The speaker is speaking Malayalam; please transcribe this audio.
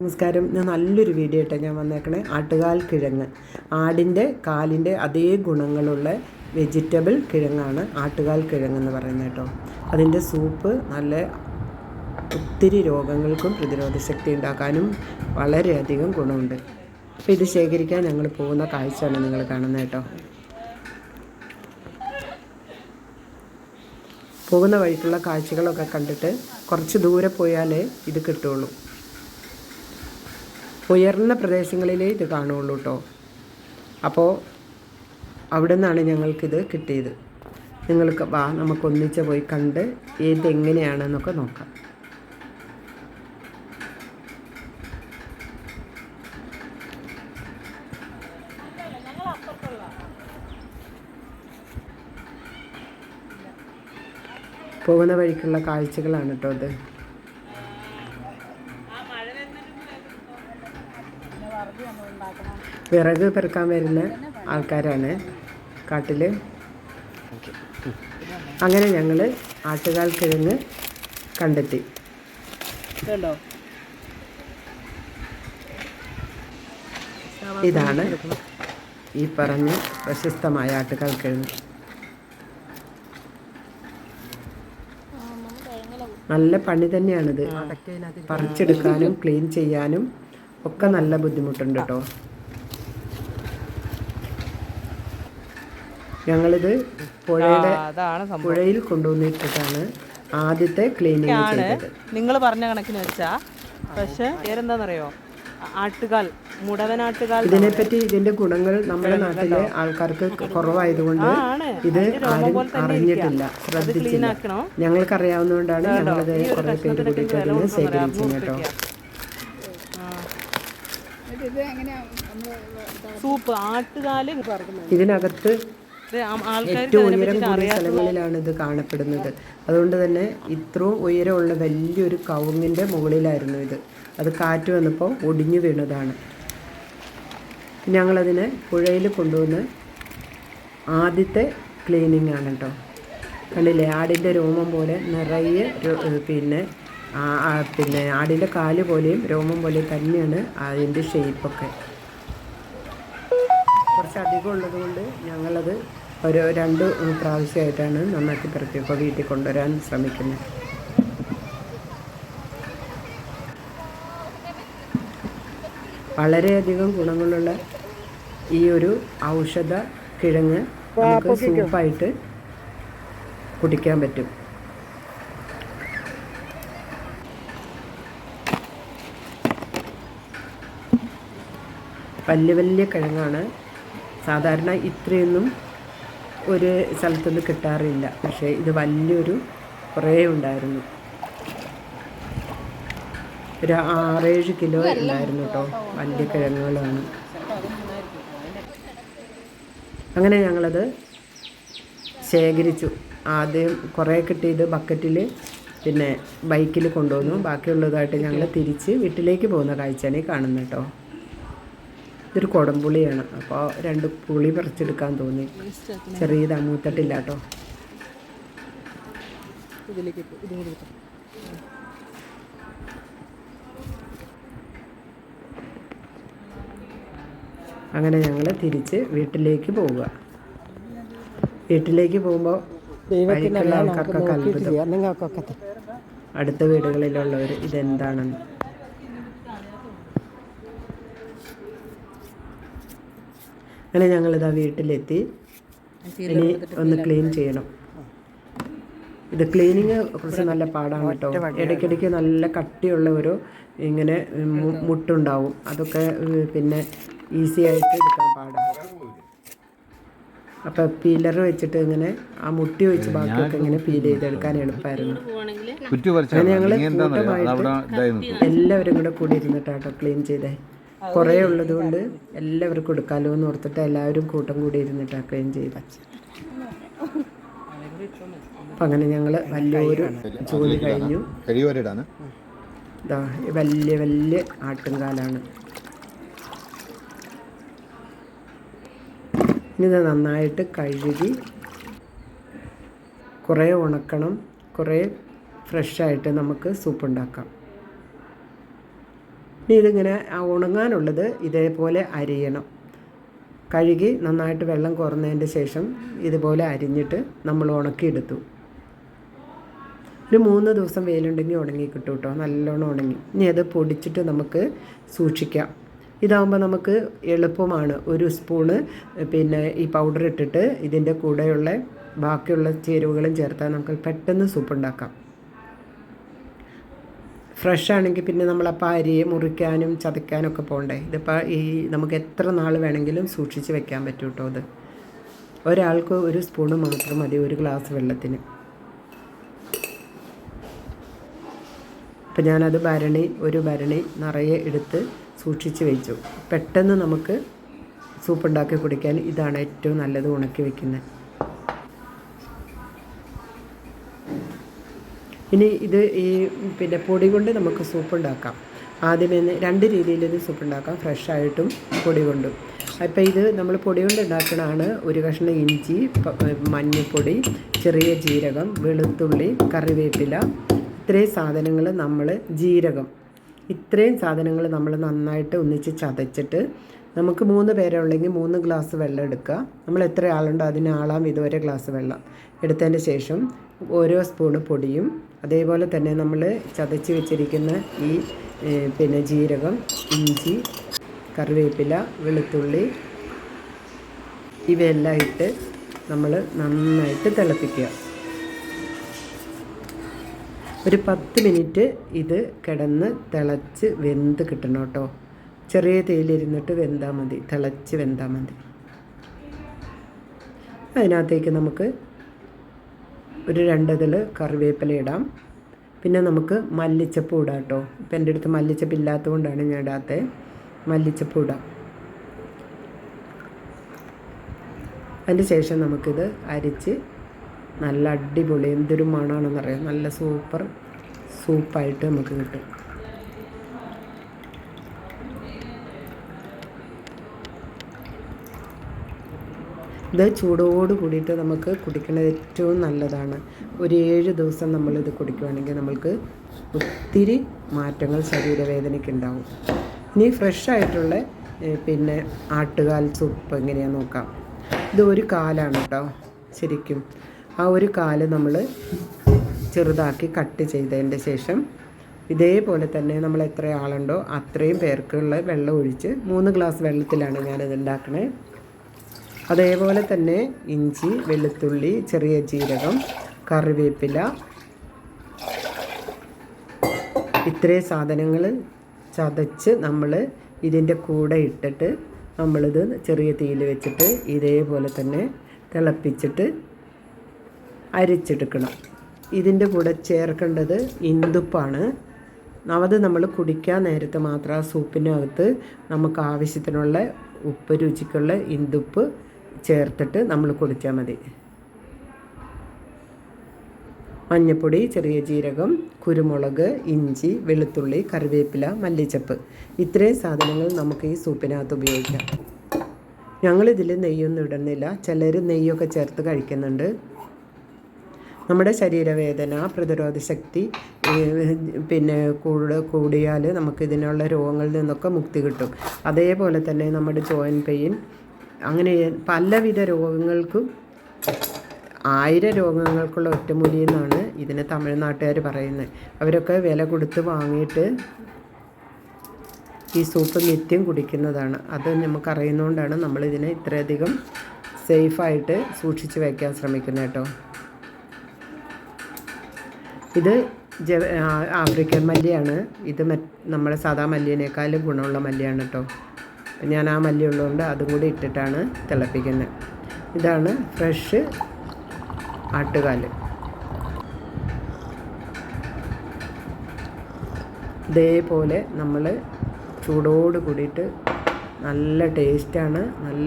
നമസ്കാരം. ഞാൻ നല്ലൊരു വീഡിയോ ആയിട്ടാണ് ഞാൻ വന്നേക്കണേ. ആട്ടുകാൽ കിഴങ്ങ്. ആടിന്റെ കാലിന്റെ അതേ ഗുണങ്ങളുള്ള വെജിറ്റബിൾ കിഴങ്ങാണ് ആട്ടുകാൽ കിഴങ്ങെന്ന് പറയുന്നത് കേട്ടോ. അതിന്റെ സൂപ്പ് നല്ല ഒത്തിരി രോഗങ്ങൾക്കും പ്രതിരോധ ശക്തി ഉണ്ടാക്കാനും വളരെയധികം ഗുണമുണ്ട്. അപ്പോൾ ഇത് ശേഖരിക്കാൻ ഞങ്ങൾ പോകുന്ന കാഴ്ചയാണ് നിങ്ങൾ കാണുന്നത് കേട്ടോ. പോകുന്ന വഴിക്കുള്ള കാഴ്ചകളൊക്കെ കണ്ടിട്ട് കുറച്ച് ദൂരെ പോയാലേ ഇത് കിട്ടുള്ളൂ. ഉയർന്ന പ്രദേശങ്ങളിലേ ഇത് കാണുള്ളൂ കേട്ടോ. അപ്പോൾ അവിടെ നിന്നാണ് ഞങ്ങൾക്കിത് കിട്ടിയത്. നിങ്ങൾക്ക് വാ നമുക്ക് ഒന്നിച്ച് പോയി കണ്ട് ഏതെങ്ങനെയാണെന്നൊക്കെ നോക്കാം. പോകുന്ന വഴിക്കുള്ള കാഴ്ചകളാണ് കേട്ടോ ഇത്. വിറക് പെറുക്കാൻ വരുന്ന ആൾക്കാരാണ് കാട്ടിൽ അങ്ങനെ ഞങ്ങൾ ആട്ടുകാൽ കിഴങ്ങ് കണ്ടെത്തി. ഇതാണ് ഈ പറഞ്ഞ പ്രശസ്തമായ ആട്ടുകാൽ കിഴങ്ങ്. നല്ല പണി തന്നെയാണിത്. പറിച്ചെടുക്കാനും ക്ലീൻ ചെയ്യാനും ഒക്കെ നല്ല ബുദ്ധിമുട്ടുണ്ട് കേട്ടോ ഞങ്ങളിത് പുഴയുടെ അതാണ് സംഭവം. പുഴയിൽ കൊണ്ടുവന്നിട്ടാണ് ആദ്യത്തെ ക്ലീനിങ് ചെയ്തത്. നിങ്ങൾ പറഞ്ഞ കണക്കിന് വെച്ചാ. പക്ഷെ പേരെന്താണെന്നറിയോ ആട്ടുകാൽ മുടവനാട്ടുകാൽ ഇതിനെപ്പറ്റി ഇതിന്റെ ഗുണങ്ങൾ നമ്മുടെ നാട്ടിലെ ആൾക്കാർക്ക് കുറവായതുകൊണ്ട് ആണ്. ഇത് ആരും അറിഞ്ഞിട്ടില്ല. ക്ലീൻ ശ്രദ്ധിച്ചില്ല. ആക്കണം? ഞങ്ങൾക്ക് അറിയാവുന്നതുകൊണ്ടാണ് ഞങ്ങളിത് കുറെ പേര് കൂടിയിട്ട് അതിന് ശേഖരിച്ചത് കേട്ടോ. സൂപ്പ് ആട്ടുകാൽ. ഇതിനകത്ത് ഏറ്റവും ഉയരം കൂടിയ സ്ഥലങ്ങളിലാണ് ഇത് കാണപ്പെടുന്നത്. അതുകൊണ്ട് തന്നെ ഇത്രയും ഉയരമുള്ള വലിയൊരു കവുങ്ങിന്റെ മുകളിലായിരുന്നു ഇത്. അത് കാറ്റ് വന്നപ്പോൾ ഒടിഞ്ഞു വീണതാണ്. ഞങ്ങളതിനെ പുഴയിൽ കൊണ്ടുവന്ന് ആദ്യത്തെ ക്ലീനിങ് ആണ് കേട്ടോ കണ്ടില്ലേ? ആടിന്റെ രോമം പോലെ നിറയെ പിന്നെ പിന്നെ ആടിന്റെ കാൽ പോലെയും രോമം പോലെയും തന്നെയാണ് അതിന്റെ ഷേപ്പൊക്കെ കുറച്ച് അധികം ഉള്ളത് കൊണ്ട് ഞങ്ങളത് ഒരു രണ്ട് പ്രാവശ്യമായിട്ടാണ് നന്നാക്കി പെറുക്കിയപ്പോൾ വീട്ടിൽ കൊണ്ടുവരാൻ ശ്രമിക്കുന്നത്. വളരെയധികം ഗുണങ്ങളുള്ള ഈ ഒരു ഔഷധ കിഴങ്ങ് നമുക്ക് സൂപ്പായിട്ട് കുടിക്കാൻ പറ്റും. വലിയ വലിയ കിഴങ്ങാണ് സാധാരണ ഇത്രയൊന്നും ഒരു സ്ഥലത്തുനിന്ന് കിട്ടാറില്ല. പക്ഷേ ഇത് വലിയൊരു കുറേ ഉണ്ടായിരുന്നു. ഒരു ആറേഴ് കിലോ ഉണ്ടായിരുന്നു കേട്ടോ. വലിയ കിഴങ്ങുകളാണ്. അങ്ങനെ ഞങ്ങളത് ശേഖരിച്ചു. ആദ്യം കുറേ കിട്ടിയത് ബക്കറ്റിൽ പിന്നെ ബൈക്കിൽ കൊണ്ടുവന്നു. ബാക്കിയുള്ളതായിട്ട് ഞങ്ങൾ തിരിച്ച് വീട്ടിലേക്ക് പോകുന്ന കാഴ്ചയാണ് ഈ കാണുന്നത് കേട്ടോ. ഇതൊരു കുടംപുളിയാണ്. അപ്പോൾ രണ്ട് പുളി പറിച്ചെടുക്കാൻ തോന്നി. ചെറിയതാ മൂത്തട്ടില്ല കേട്ടോ ഇതിലേക്ക് അങ്ങനെ ഞങ്ങൾ തിരിച്ച് വീട്ടിലേക്ക് പോവുക. വീട്ടിലേക്ക് പോകുമ്പോൾ ആൾക്കാർക്കൊക്കെ അത്ഭുതം. അടുത്ത വീടുകളിലുള്ളവർ ഇതെന്താണെന്ന്. അങ്ങനെ ഞങ്ങളിതാ വീട്ടിലെത്തി. ഇനി ഒന്ന് ക്ലീൻ ചെയ്യണം. ഇത് ക്ലീനിങ് കുറച്ച് നല്ല പാടാണ് കേട്ടോ. ഇടയ്ക്കിടയ്ക്ക് നല്ല കട്ടിയുള്ള ഒരു ഇങ്ങനെ മുട്ടുണ്ടാവും. അതൊക്കെ പിന്നെ ഈസി ആയിട്ട് എടുക്കാൻ പാടാണ് അപ്പൊ പീലർ വെച്ചിട്ട് ഇങ്ങനെ ആ മുട്ടി വെച്ച് ബാക്കിയൊക്കെ ഇങ്ങനെ പീൽ ചെയ്തെടുക്കാൻ എളുപ്പമായിരുന്നു അങ്ങനെ ഞങ്ങൾ എല്ലാവരും കൂടെ കൂടി ഇരുന്നിട്ടാട്ടോ ക്ലീൻ ചെയ്തേ. കുറേ ഉള്ളതുകൊണ്ട് എല്ലാവർക്കും എടുക്കാമല്ലോ എന്ന് ഓർത്തിട്ട് എല്ലാവരും കൂട്ടം കൂടി ഇരുന്നിട്ട് ക്ലീൻ ചെയ്ത അപ്പം അങ്ങനെ ഞങ്ങൾ വലിയൊരു ജോലി കഴിഞ്ഞു. ഇതാ വലിയ വലിയ ആട്ടുംകാലാണ് ഇനി ഇത് നന്നായിട്ട് കഴുകി കുറേ ഉണക്കണം കുറേ ഫ്രഷായിട്ട് നമുക്ക് സൂപ്പ് ഉണ്ടാക്കാം ഇനി ഇതിങ്ങനെ ഉണങ്ങാനുള്ളത് ഇതേപോലെ അരിയണം. കഴുകി നന്നായിട്ട് വെള്ളം കുറഞ്ഞതിന്റെ ശേഷം ഇതുപോലെ അരിഞ്ഞിട്ട് നമ്മൾ ഉണക്കിയെടുത്തു. ഒരു മൂന്ന് ദിവസം വെയിലുണ്ടെങ്കിൽ ഉണങ്ങി കിട്ടും കേട്ടോ. നല്ലോണം ഉണങ്ങി. ഇനി അത് പൊടിച്ചിട്ട് നമുക്ക് സൂക്ഷിക്കാം. ഇതാകുമ്പോൾ നമുക്ക് എളുപ്പമാണ്. ഒരു സ്പൂണ് പിന്നെ ഈ പൗഡർ ഇട്ടിട്ട് ഇതിന്റെ കൂടെയുള്ള ബാക്കിയുള്ള ചേരുവകളും ചേർത്താൽ നമുക്ക് പെട്ടെന്ന് സൂപ്പ് ഉണ്ടാക്കാം ഫ്രഷ് ആണെങ്കിൽ പിന്നെ നമ്മളപ്പോൾ അരിയെ മുറിക്കാനും ചതയ്ക്കാനും ഒക്കെ പോകണ്ടേ ഇതിപ്പോൾ ഈ നമുക്ക് എത്ര നാൾ വേണമെങ്കിലും സൂക്ഷിച്ച് വെക്കാൻ പറ്റും കേട്ടോ അത് ഒരാൾക്ക് ഒരു സ്പൂണ് മാത്രം മതി ഒരു ഗ്ലാസ് വെള്ളത്തിന്. അപ്പം ഞാനത് ഭരണി ഒരു ഭരണി നിറയെ എടുത്ത് സൂക്ഷിച്ച് വെച്ചു. പെട്ടെന്ന് നമുക്ക് സൂപ്പ് ഉണ്ടാക്കി കുടിക്കാൻ ഇതാണ് ഏറ്റവും നല്ലത് ഉണക്കി വെക്കുന്നത്. ഇനി ഇത് ഈ പിന്നെ പൊടി കൊണ്ട് നമുക്ക് സൂപ്പ് ഉണ്ടാക്കാം. ആദ്യമേ രണ്ട് രീതിയിൽ ഇത് സൂപ്പ് ഉണ്ടാക്കാം. ഫ്രഷ് ആയിട്ടും പൊടി കൊണ്ടും. അപ്പോൾ ഇത് നമ്മൾ പൊടി കൊണ്ട് ഉണ്ടാക്കണതാണ് ഒരു കഷ്ണം ഇഞ്ചി മഞ്ഞൾപ്പൊടി ചെറിയ ജീരകം വെളുത്തുള്ളി കറിവേപ്പില. ഇത്രയും സാധനങ്ങൾ നമ്മൾ ജീരകം. ഇത്രയും സാധനങ്ങൾ നമ്മൾ നന്നായിട്ട് ഒന്നിച്ച് ചതച്ചിട്ട് നമുക്ക് മൂന്ന് പേരുള്ളെങ്കിൽ മൂന്ന് ഗ്ലാസ് വെള്ളം എടുക്കുക. നമ്മൾ എത്ര ആളുണ്ടോ അതിന് ആളാം ഇതുവരെ ഗ്ലാസ് വെള്ളം എടുത്തതിന് ശേഷം ഓരോ സ്പൂണ് പൊടിയും അതേപോലെ തന്നെ നമ്മൾ ചതച്ച് വെച്ചിരിക്കുന്ന ഈ പിന്നെ ജീരകം ഇഞ്ചി കറിവേപ്പില വെളുത്തുള്ളി ഇവയെല്ലാം ഇട്ട് നമ്മൾ നന്നായിട്ട് തിളപ്പിക്കുക. ഒരു പത്ത് മിനിറ്റ് ഇത് കിടന്ന് തിളച്ച് വെന്ത് കിട്ടണം കേട്ടോ. ചെറിയ തേയിലിരുന്നിട്ട് വെന്താൽ മതി. തിളച്ച് വെന്താൽ മതി. അതിനകത്തേക്ക് നമുക്ക് ഒരു രണ്ടതിൽ കറിവേപ്പില ഇടാം. പിന്നെ നമുക്ക് മല്ലിച്ചപ്പ് ഇടാം കേട്ടോ. ഇപ്പം എന്റെ അടുത്ത് മല്ലിച്ചപ്പ് ഇല്ലാത്തത് കൊണ്ടാണ് ഞാൻ ഇടാത്ത മല്ലിച്ചപ്പ് ഇടാം. അതിന് ശേഷം നമുക്കിത് അരിച്ച് നല്ല അടിപൊളി എന്തൊരു മണമാണെന്നറിയാം? നല്ല സൂപ്പർ സൂപ്പായിട്ട് നമുക്ക് കിട്ടും. ഇത് ചൂടോട് കൂടിയിട്ട് നമുക്ക് കുടിക്കുന്നത് ഏറ്റവും നല്ലതാണ്. ഒരു ഏഴ് ദിവസം നമ്മളിത് കുടിക്കുകയാണെങ്കിൽ നമ്മൾക്ക് ഒത്തിരി മാറ്റങ്ങൾ ശരീരവേദനയ്ക്ക് ഉണ്ടാവും ഇനി ഫ്രഷ് ആയിട്ടുള്ള പിന്നെ ആട്ടുകാൽ സൂപ്പ് എങ്ങനെയാണെന്ന് നോക്കാം. ഇത് ഒരു കാലാണ് കേട്ടോ ശരിക്കും. ആ ഒരു കാൽ നമ്മൾ ചെറുതാക്കി കട്ട് ചെയ്തതിന്റെ ശേഷം ഇതേപോലെ തന്നെ നമ്മൾ എത്ര ആളുണ്ടോ അത്രയും പേർക്കുള്ള വെള്ളം ഒഴിച്ച് മൂന്ന് ഗ്ലാസ് വെള്ളത്തിലാണ് ഞാനിത് ഉണ്ടാക്കണേ. അതേപോലെ തന്നെ ഇഞ്ചി വെളുത്തുള്ളി ചെറിയ ജീരകം കറിവേപ്പില. ഇത്രയും സാധനങ്ങൾ ചതച്ച് നമ്മൾ ഇതിന്റെ കൂടെ ഇട്ടിട്ട് നമ്മളിത് ചെറിയ തീയിൽ വെച്ചിട്ട് ഇതേപോലെ തന്നെ തിളപ്പിച്ചിട്ട് അരിച്ചെടുക്കണം. ഇതിന്റെ കൂടെ ചേർക്കേണ്ടത് ഇന്ദുപ്പാണ്. അത് നമ്മൾ കുടിക്കാൻ നേരത്തെ മാത്രം ആ സൂപ്പിനകത്ത് നമുക്ക് ആവശ്യത്തിനുള്ള ഉപ്പ് രുചിക്കുള്ള ഇന്ദുപ്പ് ചേർത്തിട്ട് നമ്മൾ കുടിച്ചാൽ മതി. മഞ്ഞപ്പൊടി ചെറിയ ജീരകം കുരുമുളക് ഇഞ്ചി വെളുത്തുള്ളി കറിവേപ്പില മല്ലിച്ചപ്പ്. ഇത്രയും സാധനങ്ങൾ നമുക്ക് ഈ സൂപ്പിനകത്ത് ഉപയോഗിക്കാം. ഞങ്ങളിതിൽ നെയ്യൊന്നും ഇടുന്നില്ല. ചിലർ നെയ്യൊക്കെ ചേർത്ത് കഴിക്കുന്നുണ്ട്. നമ്മുടെ ശരീരവേദന പ്രതിരോധ ശക്തി പിന്നെ കൂടു കൂടിയാൽ നമുക്ക് ഇതിനുള്ള രോഗങ്ങളിൽ നിന്നൊക്കെ മുക്തി കിട്ടും. അതേപോലെ തന്നെ നമ്മുടെ ജോയിൻ പെയിൻ അങ്ങനെ പലവിധ രോഗങ്ങൾക്കും ആയിരം രോഗങ്ങൾക്കുള്ള ഒറ്റമൂലി എന്നാണ് ഇതിനെ തമിഴ്നാട്ടുകാർ പറയുന്നത്. അവരൊക്കെ വില കൊടുത്ത് വാങ്ങിയിട്ട് ഈ സൂപ്പ് നിത്യം കുടിക്കുന്നതാണ്. അത് നമുക്കറിയുന്നതുകൊണ്ടാണ് നമ്മളിതിനെ ഇത്രയധികം സേഫായിട്ട് സൂക്ഷിച്ച് വയ്ക്കാൻ ശ്രമിക്കുന്നത് കേട്ടോ. ഇത് ജ ആഫ്രിക്കൻ മല്ലിയാണ്. ഇത് നമ്മുടെ സാധാ മല്ലിയേക്കാളും ഗുണമുള്ള മല്ലിയാണ് കേട്ടോ. ഞാൻ ആ മല്ലി ഉള്ളതുകൊണ്ട് അതും കൂടി ഇട്ടിട്ടാണ് തിളപ്പിക്കുന്നത്. ഇതാണ് ഫ്രഷ് ആട്ടുകാൽ ഇതേപോലെ നമ്മൾ ചൂടോട് കൂടിയിട്ട് നല്ല ടേസ്റ്റാണ് നല്ല